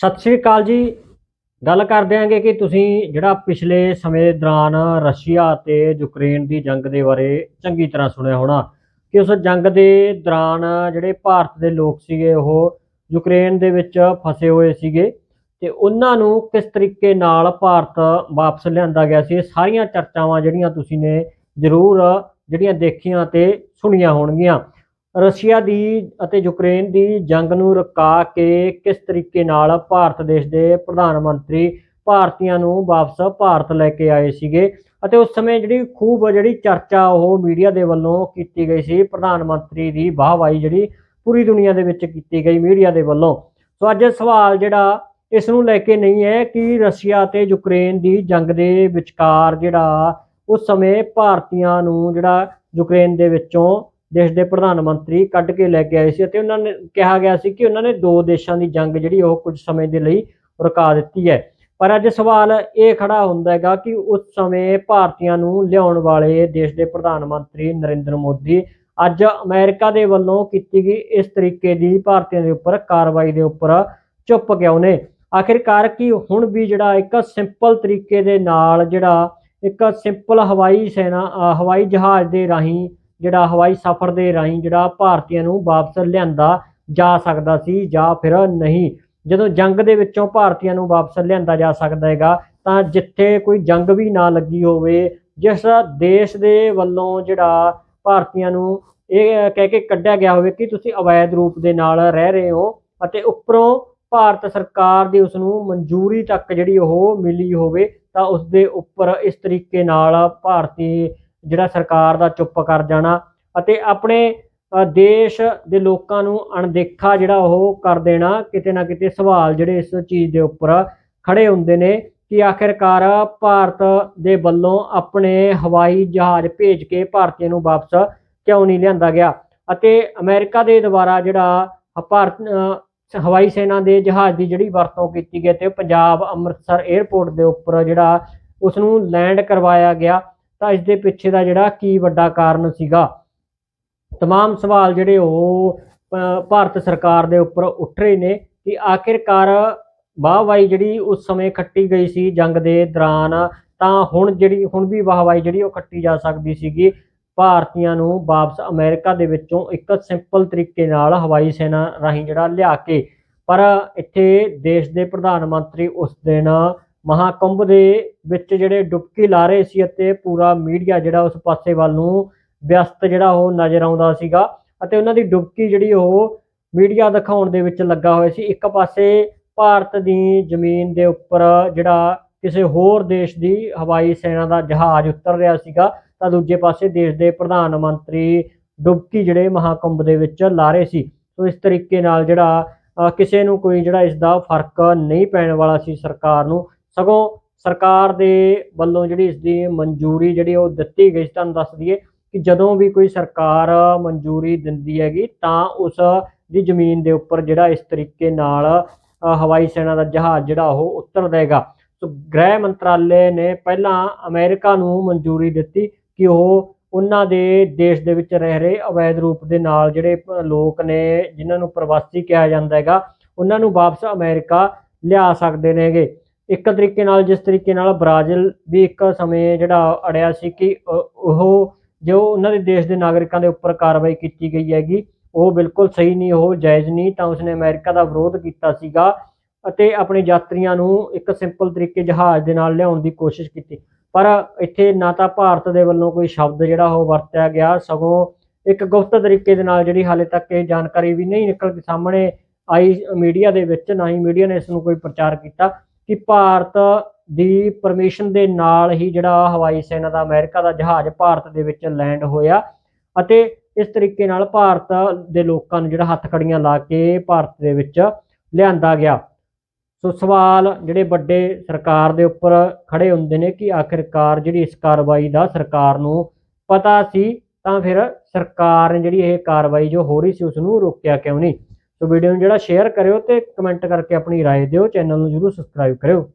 ਸਤਿ ਸ਼੍ਰੀ ਅਕਾਲ ਜੀ। ਗੱਲ ਕਰਦੇ ਆਂਗੇ ਕਿ ਤੁਸੀਂ ਜਿਹੜਾ ਪਿਛਲੇ ਸਮੇਂ ਦੌਰਾਨ ਰਸ਼ੀਆ ਅਤੇ ਯੂਕਰੇਨ ਦੀ ਜੰਗ ਦੇ ਬਾਰੇ ਚੰਗੀ ਤਰ੍ਹਾਂ ਸੁਣਿਆ ਹੋਣਾ, ਕਿ ਉਸ ਜੰਗ ਦੇ ਦੌਰਾਨ ਜਿਹੜੇ ਭਾਰਤ ਦੇ ਲੋਕ ਸੀਗੇ ਉਹ ਯੂਕਰੇਨ ਦੇ ਵਿੱਚ ਫਸੇ ਹੋਏ ਸੀਗੇ ਤੇ ਉਹਨਾਂ ਨੂੰ ਕਿਸ ਤਰੀਕੇ ਨਾਲ ਭਾਰਤ ਵਾਪਸ ਲਿਆਂਦਾ ਗਿਆ ਸੀ, ਇਹ ਸਾਰੀਆਂ ਚਰਚਾਵਾਂ ਜਿਹੜੀਆਂ ਤੁਸੀਂ ਨੇ ਜ਼ਰੂਰ ਜਿਹੜੀਆਂ ਦੇਖੀਆਂ ਤੇ ਸੁਣੀਆਂ ਹੋਣਗੀਆਂ। ਰਸ਼ੀਆ ਦੀ ਅਤੇ ਯੂਕਰੇਨ ਦੀ ਜੰਗ ਨੂੰ ਰੁਕਾ ਕੇ ਕਿਸ ਤਰੀਕੇ ਨਾਲ ਭਾਰਤ ਦੇਸ਼ ਦੇ ਪ੍ਰਧਾਨ ਮੰਤਰੀ ਭਾਰਤੀਆਂ ਨੂੰ ਵਾਪਸ ਭਾਰਤ ਲੈ ਕੇ ਆਏ ਸੀਗੇ ਅਤੇ ਉਸ ਸਮੇਂ ਜਿਹੜੀ ਖੂਬ ਜਿਹੜੀ ਚਰਚਾ ਉਹ ਮੀਡੀਆ ਦੇ ਵੱਲੋਂ ਕੀਤੀ ਗਈ ਸੀ, ਪ੍ਰਧਾਨ ਮੰਤਰੀ ਦੀ ਵਾਹਵਾਈ ਜਿਹੜੀ ਪੂਰੀ ਦੁਨੀਆ ਦੇ ਵਿੱਚ ਕੀਤੀ ਗਈ ਮੀਡੀਆ ਦੇ ਵੱਲੋਂ। ਸੋ ਅੱਜ ਸਵਾਲ ਜਿਹੜਾ ਇਸ ਨੂੰ ਲੈ ਕੇ ਨਹੀਂ ਹੈ ਕਿ ਰਸ਼ੀਆ ਤੇ ਯੂਕਰੇਨ ਦੀ ਜੰਗ ਦੇ ਵਿਚਕਾਰ ਜਿਹੜਾ ਉਸ ਸਮੇਂ ਭਾਰਤੀਆਂ ਨੂੰ ਜਿਹੜਾ ਯੂਕਰੇਨ ਦੇ ਵਿੱਚੋਂ ਦੇਸ਼ ਦੇ ਪ੍ਰਧਾਨ ਮੰਤਰੀ ਕੱਢ ਕੇ ਲੈ ਕੇ ਆਏ ਸੀ ਅਤੇ ਉਹਨਾਂ ਨੇ ਕਿਹਾ ਗਿਆ ਸੀ ਕਿ ਉਹਨਾਂ ਨੇ ਦੋ ਦੇਸ਼ਾਂ ਦੀ ਜੰਗ ਜਿਹੜੀ ਉਹ ਕੁਝ ਸਮੇਂ ਦੇ ਲਈ ਰੁਕਾ ਦਿੱਤੀ ਹੈ। ਪਰ ਅੱਜ ਸਵਾਲ ਇਹ ਖੜਾ ਹੁੰਦਾ ਹੈਗਾ ਕਿ ਉਸ ਸਮੇਂ ਭਾਰਤੀਆਂ ਨੂੰ ਲਿਆਉਣ ਵਾਲੇ ਦੇਸ਼ ਦੇ ਪ੍ਰਧਾਨ ਮੰਤਰੀ ਨਰਿੰਦਰ ਮੋਦੀ ਅੱਜ ਅਮਰੀਕਾ ਦੇ ਵੱਲੋਂ ਕੀਤੀ ਗਈ ਇਸ ਤਰੀਕੇ ਦੀ ਭਾਰਤੀਆਂ ਦੇ ਉੱਪਰ ਕਾਰਵਾਈ ਦੇ ਉੱਪਰ ਚੁੱਪ ਕਿਉਂ ਨੇ? ਆਖਿਰਕਾਰ ਕੀ ਹੁਣ ਵੀ ਜਿਹੜਾ ਇੱਕ ਸਿੰਪਲ ਤਰੀਕੇ ਦੇ ਨਾਲ ਜਿਹੜਾ ਇੱਕ ਸਿੰਪਲ ਹਵਾਈ ਸੈਨਾ ਹਵਾਈ ਜਹਾਜ਼ ਦੇ ਰਾਹੀਂ ਜਿਹੜਾ ਹਵਾਈ ਸਫ਼ਰ ਦੇ ਰਾਹੀਂ ਜਿਹੜਾ ਭਾਰਤੀਆਂ ਨੂੰ ਵਾਪਸ ਲਿਆਂਦਾ ਜਾ ਸਕਦਾ ਸੀ ਜਾਂ ਫਿਰ ਨਹੀਂ। ਜਦੋਂ ਜੰਗ ਦੇ ਵਿੱਚੋਂ ਭਾਰਤੀਆਂ ਨੂੰ ਵਾਪਸ ਲਿਆਂਦਾ ਜਾ ਸਕਦਾ ਹੈਗਾ, ਤਾਂ ਜਿੱਥੇ ਕੋਈ ਜੰਗ ਵੀ ਨਾ ਲੱਗੀ ਹੋਵੇ, ਜਿਸ ਦੇਸ਼ ਦੇ ਵੱਲੋਂ ਜਿਹੜਾ ਭਾਰਤੀਆਂ ਨੂੰ ਇਹ ਕਹਿ ਕੇ ਕੱਢਿਆ ਗਿਆ ਹੋਵੇ ਕਿ ਤੁਸੀਂ ਅਵੈਧ ਰੂਪ ਦੇ ਨਾਲ ਰਹਿ ਰਹੇ ਹੋ ਅਤੇ ਉੱਪਰੋਂ ਭਾਰਤ ਸਰਕਾਰ ਦੀ ਉਸ ਨੂੰ ਮਨਜ਼ੂਰੀ ਤੱਕ ਜਿਹੜੀ ਉਹ ਮਿਲੀ ਹੋਵੇ, ਤਾਂ ਉਸ ਦੇ ਉੱਪਰ ਇਸ ਤਰੀਕੇ ਨਾਲ ਭਾਰਤੀ ਜਿਹੜਾ ਸਰਕਾਰ ਦਾ ਚੁੱਪ ਕਰ ਜਾਣਾ ਅਤੇ ਆਪਣੇ ਦੇਸ਼ ਦੇ ਲੋਕਾਂ ਨੂੰ ਅਣਦੇਖਾ ਜਿਹੜਾ ਉਹ ਕਰ ਦੇਣਾ, ਕਿਤੇ ਨਾ ਕਿਤੇ ਸਵਾਲ ਜਿਹੜੇ ਇਸ ਚੀਜ਼ ਦੇ ਉੱਪਰ ਖੜੇ ਹੁੰਦੇ ਨੇ ਕਿ ਆਖਿਰਕਾਰ ਭਾਰਤ ਦੇ ਵੱਲੋਂ ਆਪਣੇ ਹਵਾਈ ਜਹਾਜ਼ ਭੇਜ ਕੇ ਭਾਰਤੀਆਂ ਨੂੰ ਵਾਪਸ ਕਿਉਂ ਨਹੀਂ ਲਿਆਂਦਾ ਗਿਆ? ਅਤੇ ਅਮਰੀਕਾ ਦੇ ਦੁਆਰਾ ਜਿਹੜਾ ਭਾਰਤ ਹਵਾਈ ਸੈਨਾ ਦੇ ਜਹਾਜ਼ ਦੀ ਜਿਹੜੀ ਵਰਤੋਂ ਕੀਤੀ ਗਈ ਤੇ ਪੰਜਾਬ ਅੰਮ੍ਰਿਤਸਰ 에ਅਰਪੋਰਟ ਦੇ ਉੱਪਰ ਜਿਹੜਾ ਉਸ ਨੂੰ ਲੈਂਡ ਕਰਵਾਇਆ ਗਿਆ। ਤਾਂ ਇਸ ਦੇ ਪਿੱਛੇ ਦਾ ਜਿਹੜਾ ਕੀ ਵੱਡਾ ਕਾਰਨ ਸੀਗਾ तमाम ਸਵਾਲ ਜਿਹੜੇ ਉਹ ਅ, ਭਾਰਤ ਸਰਕਾਰ ਦੇ ਉੱਪਰ ਉੱਠ ਰਹੇ ਨੇ ਕਿ ਆਖਿਰਕਾਰ ਵਾਹਵਾਈ ਜਿਹੜੀ ਉਸ ਸਮੇਂ ਖੱਟੀ ਗਈ ਸੀ ਜੰਗ ਦੇ ਦੌਰਾਨ ਤਾਂ ਹੁਣ ਜਿਹੜੀ ਹੁਣ ਵੀ ਵਾਹਵਾਈ ਜਿਹੜੀ ਉਹ ਖੱਟੀ ਜਾ ਸਕਦੀ ਸੀਗੀ ਭਾਰਤੀਆਂ ਨੂੰ ਵਾਪਸ ਅਮਰੀਕਾ ਦੇ ਵਿੱਚੋਂ ਇੱਕ ਸਿੰਪਲ ਤਰੀਕੇ ਨਾਲ ਹਵਾਈ ਸੈਨਾ ਰਾਹੀਂ ਜਿਹੜਾ ਲਿਆ ਕੇ ਪਰ ਇੱਥੇ ਦੇਸ਼ ਦੇ ਪ੍ਰਧਾਨ ਮੰਤਰੀ ਉਸ ਦਿਨ ਮਹਾਕੁੰਭ ਦੇ ਵਿੱਚ ਜਿਹੜੇ ਡੁਬਕੀ ਲਾ ਰਹੇ ਸੀ ਅਤੇ ਪੂਰਾ ਮੀਡੀਆ ਜਿਹੜਾ ਉਸ ਪਾਸੇ ਵੱਲ ਨੂੰ ਵਿਅਸਤ ਜਿਹੜਾ ਉਹ ਨਜ਼ਰ ਆਉਂਦਾ ਸੀਗਾ ਅਤੇ ਉਹਨਾਂ ਦੀ ਡੁਬਕੀ ਜਿਹੜੀ ਉਹ ਮੀਡੀਆ ਦਿਖਾਉਣ ਦੇ ਵਿੱਚ ਲੱਗਾ ਹੋਇਆ ਸੀ। ਇੱਕ ਪਾਸੇ ਭਾਰਤ ਦੀ ਜ਼ਮੀਨ ਦੇ ਉੱਪਰ ਜਿਹੜਾ ਕਿਸੇ ਹੋਰ ਦੇਸ਼ ਦੀ ਹਵਾਈ ਸੈਨਾ ਦਾ ਜਹਾਜ਼ ਉਤਰ ਰਿਹਾ ਸੀਗਾ, ਤਾਂ ਦੂਜੇ ਪਾਸੇ ਦੇਸ਼ ਦੇ ਪ੍ਰਧਾਨ ਮੰਤਰੀ ਡੁਬਕੀ ਜਿਹੜੇ ਮਹਾਕੁੰਭ ਦੇ ਵਿੱਚ ਲਾ ਰਹੇ ਸੀ। ਸੋ ਇਸ ਤਰੀਕੇ ਨਾਲ ਜਿਹੜਾ ਕਿਸੇ ਨੂੰ ਕੋਈ ਜਿਹੜਾ ਇਸ ਦਾ ਫ਼ਰਕ ਨਹੀਂ ਪੈਣ ਵਾਲਾ ਸੀ ਸਰਕਾਰ ਨੂੰ। ਸਗੋਂ ਸਰਕਾਰ ਦੇ ਵੱਲੋਂ ਜਿਹੜੀ ਇਸ ਦੀ ਮਨਜ਼ੂਰੀ ਜਿਹੜੀ ਉਹ ਦਿੱਤੀ ਗਈ ਸੀ, ਤੁਹਾਨੂੰ ਦੱਸ ਦਈਏ ਕਿ ਜਦੋਂ ਵੀ ਕੋਈ ਸਰਕਾਰ ਮਨਜ਼ੂਰੀ ਦਿੰਦੀ ਹੈਗੀ ਤਾਂ ਉਸ ਦੀ ਜ਼ਮੀਨ ਦੇ ਉੱਪਰ ਜਿਹੜਾ ਇਸ ਤਰੀਕੇ ਨਾਲ ਹਵਾਈ ਸੈਨਾ ਦਾ ਜਹਾਜ਼ ਜਿਹੜਾ ਉਹ ਉਤਰਦਾ ਹੈਗਾ ਸੋ ਗ੍ਰਹਿ ਮੰਤਰਾਲੇ ਨੇ ਪਹਿਲਾਂ ਅਮਰੀਕਾ ਨੂੰ ਮਨਜ਼ੂਰੀ ਦਿੱਤੀ ਕਿ ਉਹ ਉਹਨਾਂ ਦੇ ਦੇਸ਼ ਦੇ ਵਿੱਚ ਰਹਿ ਰਹੇ ਅਵੈਧ ਰੂਪ ਦੇ ਨਾਲ ਜਿਹੜੇ ਲੋਕ ਨੇ ਜਿਨ੍ਹਾਂ ਨੂੰ ਪ੍ਰਵਾਸੀ ਕਿਹਾ ਜਾਂਦਾ ਹੈਗਾ, ਉਹਨਾਂ ਨੂੰ ਵਾਪਸ ਅਮਰੀਕਾ ਲਿਆ ਸਕਦੇ ਨੇਗੇ। ਇੱਕ ਤਰੀਕੇ ਨਾਲ, ਜਿਸ ਤਰੀਕੇ ਨਾਲ ਬ੍ਰਾਜ਼ੀਲ ਵੀ ਇੱਕ ਸਮੇਂ ਜਿਹੜਾ ਅੜਿਆ ਸੀ ਕਿ ਉਹ ਜੋ ਉਹਨਾਂ ਦੇ ਦੇਸ਼ ਦੇ ਨਾਗਰਿਕਾਂ ਦੇ ਉੱਪਰ ਕਾਰਵਾਈ ਕੀਤੀ ਗਈ ਹੈਗੀ, ਉਹ ਬਿਲਕੁਲ ਸਹੀ ਨਹੀਂ, ਉਹ ਜਾਇਜ਼ ਨਹੀਂ, ਤਾਂ ਉਸਨੇ ਅਮਰੀਕਾ ਦਾ ਵਿਰੋਧ ਕੀਤਾ ਸੀਗਾ ਅਤੇ ਆਪਣੇ ਯਾਤਰੀਆਂ ਨੂੰ ਇੱਕ ਸਿੰਪਲ ਤਰੀਕੇ ਜਹਾਜ਼ ਦੇ ਨਾਲ ਲਿਆਉਣ ਦੀ ਕੋਸ਼ਿਸ਼ ਕੀਤੀ। ਪਰ ਇੱਥੇ ਨਾ ਤਾਂ ਭਾਰਤ ਦੇ ਵੱਲੋਂ ਕੋਈ ਸ਼ਬਦ ਜਿਹੜਾ ਉਹ ਵਰਤਿਆ ਗਿਆ, ਸਗੋਂ ਇੱਕ ਗੁਪਤ ਤਰੀਕੇ ਦੇ ਨਾਲ ਜਿਹੜੀ ਹਾਲੇ ਤੱਕ ਇਹ ਜਾਣਕਾਰੀ ਵੀ ਨਹੀਂ ਨਿਕਲ ਕੇ ਸਾਹਮਣੇ ਆਈ ਮੀਡੀਆ ਦੇ ਵਿੱਚ, ਨਾ ਹੀ ਮੀਡੀਆ ਨੇ ਇਸ ਨੂੰ ਕੋਈ ਪ੍ਰਚਾਰ ਕੀਤਾ। ਕਿ ਭਾਰਤ ਦੀ ਪਰਮਿਸ਼ਨ ਦੇ ਨਾਲ ਹੀ ਜਿਹੜਾ ਹਵਾਈ ਸੈਨਾ ਦਾ ਅਮਰੀਕਾ ਦਾ ਜਹਾਜ਼ ਭਾਰਤ ਦੇ ਵਿੱਚ ਲੈਂਡ ਹੋਇਆ ਅਤੇ ਇਸ ਤਰੀਕੇ ਨਾਲ ਭਾਰਤ ਦੇ ਲੋਕਾਂ ਨੂੰ ਜਿਹੜਾ ਹੱਥਕੜੀਆਂ ਲਾ ਕੇ ਭਾਰਤ ਦੇ ਵਿੱਚ ਲਿਆਂਦਾ ਗਿਆ। ਸੋ ਸਵਾਲ ਜਿਹੜੇ ਵੱਡੇ ਸਰਕਾਰ ਦੇ ਉੱਪਰ ਖੜੇ ਹੁੰਦੇ ਨੇ ਕਿ ਆਖਿਰਕਾਰ ਜਿਹੜੀ ਇਸ ਕਾਰਵਾਈ ਦਾ ਸਰਕਾਰ ਨੂੰ ਪਤਾ ਸੀ, ਤਾਂ ਫਿਰ ਸਰਕਾਰ ਨੇ ਜਿਹੜੀ ਇਹ ਕਾਰਵਾਈ ਜੋ ਹੋ ਰਹੀ ਸੀ ਉਸ ਨੂੰ ਰੋਕਿਆ ਕਿਉਂ ਨਹੀਂ? ਸੋ ਵੀਡੀਓ ਨੂੰ ਜਿਹੜਾ ਸ਼ੇਅਰ ਕਰਿਓ ਤੇ ਕਮੈਂਟ ਕਰਕੇ ਆਪਣੀ رائے ਦਿਓ ਚੈਨਲ ਨੂੰ ਜਰੂਰ ਸਬਸਕ੍ਰਾਈਬ ਕਰਿਓ